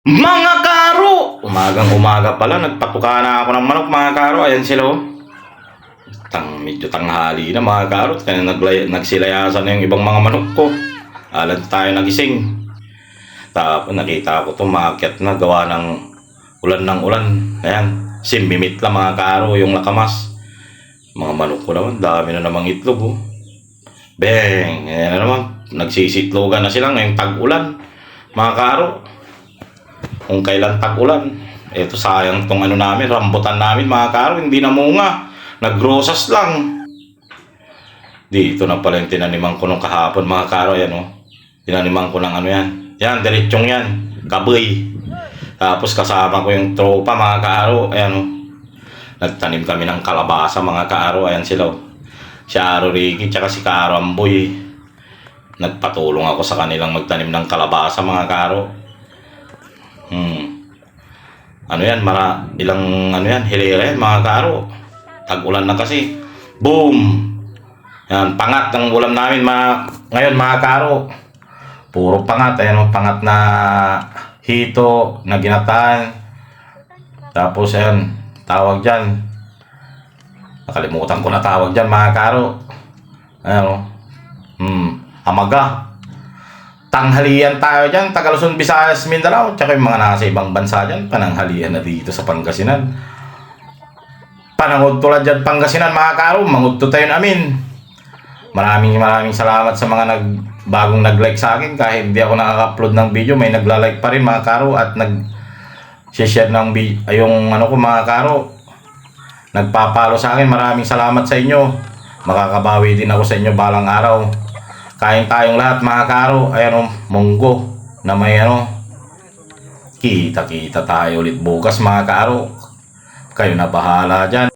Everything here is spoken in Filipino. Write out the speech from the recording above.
Mga karo! Umagang umaga pala, nagpatuka na ako ng manok mga karo. Ayan sila oh. Tang, medyo tanghali na mga karo. Kaya naglay, nagsilayasan na yung ibang mga manok ko. Alan tayo nagising. Tapos nakita ko to maakyat na gawa ng ulan ng ulan. Ayan, simbimit lang mga karo yung lakamas. Mga manok ko naman, dami na namang itlog oh. Beng, ayan na naman. Nagsisitlogan na sila ngayong tag-ulan. Mga karo, kung kailan tag-ulan. Ito sayang tong ano namin, rambutan namin mga karo, hindi namunga. Nagrosas lang. Dito na pala yung tinaniman ko nung kahapon mga karo, yan oh. Tinaniman ko ng ano yan. Yan, diretsong yan. Kaboy. Tapos kasama ko yung tropa mga karo, ayan oh. Nagtanim kami ng kalabasa mga karo, ayan sila oh. Si Aro Ricky, tsaka si Karo Amboy. Nagpatulong ako sa kanilang magtanim ng kalabasa mga karo. Hmm. Ano yan, mara, ilang ano yan, hilera yan, mga karo. Tag-ulan na kasi. Boom! Yan, pangat ng ulam namin mga, ngayon mga karo. Puro pangat, ayan pangat na hito, na ginatan. Tapos ayan, tawag dyan. Nakalimutan ko na tawag dyan mga karo. Ayan o. Hmm, amaga tanghalian tayo dyan, Tagaluzon, Visayas, Mindanao, tsaka yung mga nasa ibang bansa dyan, pananghalian na dito sa Pangasinan. Panangod tulad dyan, Pangasinan, mga karo, mangudto tayo namin. Maraming maraming salamat sa mga nag bagong nag-like sa akin kahit hindi ako nakaka-upload ng video, may nagla-like pa rin mga karo at nag share ng vi- ay, yung ano ko mga karo. Nagpapalo sa akin, maraming salamat sa inyo. Makakabawi din ako sa inyo balang araw. Kain tayong lahat mga karo. Ayan o, munggo na may ano. Kita-kita tayo ulit bukas mga karo. Kayo na bahala dyan.